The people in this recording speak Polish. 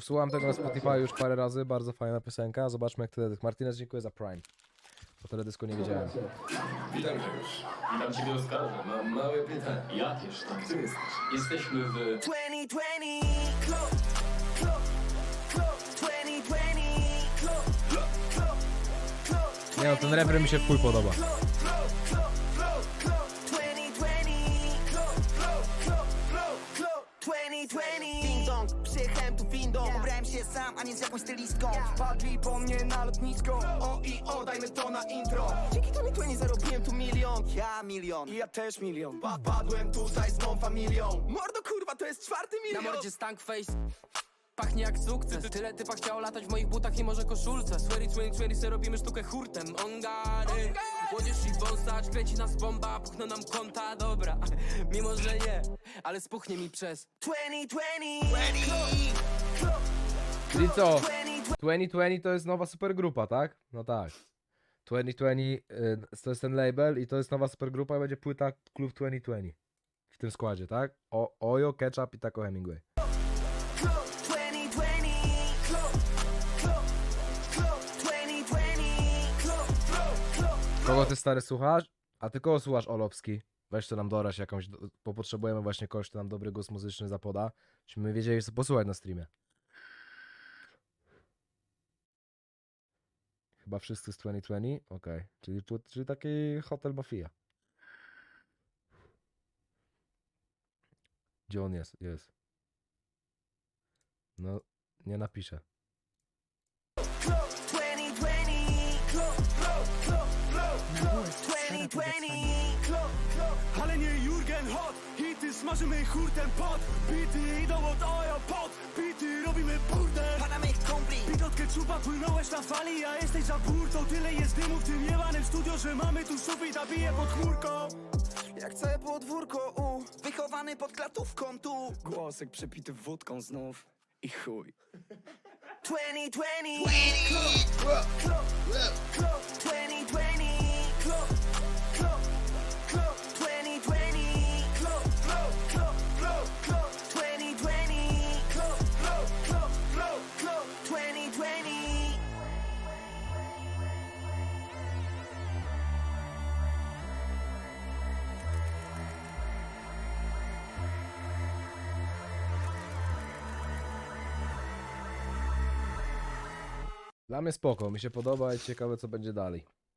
Słucham tego na Spotify już parę razy, bardzo fajna piosenka. Zobaczmy jak teledysk. Martinez, dziękuję za Prime. Po teledysku nie wiedziałem. Witam Grzegorz. Witam Ciebie Oskarze. Mam małe pytanie. Jakież to? Gdzie jesteś? Jesteśmy w... 2020 clock, clock, clock, 2020 clock, clock, clock, Nie no, ten refren mi się w chuj podoba. Sam, a nie z jakąś stylistką. Wpadli po mnie na lotnisko. O i o, dajmy to na intro. Dzięki 2020 zarobiłem tu milion. Ja milion. I ja też milion. Pa- Padłem tutaj z tą familią. Mordo kurwa, to jest czwarty Na milion mordzie stank face. Pachnie jak sukces. Tyle typa chciało latać w moich butach i może koszulce. Swery 2020 se robimy sztukę hurtem. On gary Młodzież i wąsacz Kręci nas bomba Puchną nam konta. Dobra Mimo, że nie Ale spuchnie mi przez. 2020 clock, Czyli co? 2020 2020 to jest nowa supergrupa, tak? No tak. 2020 y, to jest ten label i to jest nowa supergrupa i będzie płyta Klub 2020 w tym składzie, tak? O, Ojo, Ketchup i Taco Hemingway. clock, 2020 clock, clock, clock, 2020 clock, clock, clock. Kogo ty stary słuchasz? A ty kogo słuchasz Olopski? Weź to nam doraź jakąś, bo potrzebujemy właśnie kogoś, kto nam dobry głos muzyczny zapoda, żebyśmy wiedzieli co posłuchać na streamie. Chyba wszyscy z 2020? Okej, czyli, czyli taki hotel mafia. Gdzie on jest? Jest. No, nie napiszę. Clock, 2020 clock, clock, clock, clock, clock, 2020 clock, clock. Ale nie Jurgen Hot Hity smażymy hurtem pot Bity idą od czupa płynąłeś na fali, a jesteś za kurtą Tyle jest dymu w tym jebanym studio, że mamy tu sufit, a bije pod chmurką jak całe podwórko u Wychowany pod klatówką tu Głosek przepity wódką znów I chuj 2020 20. 20. 20. 20. 20. 20. Dla mnie spoko, mi się podoba i ciekawe co będzie dalej.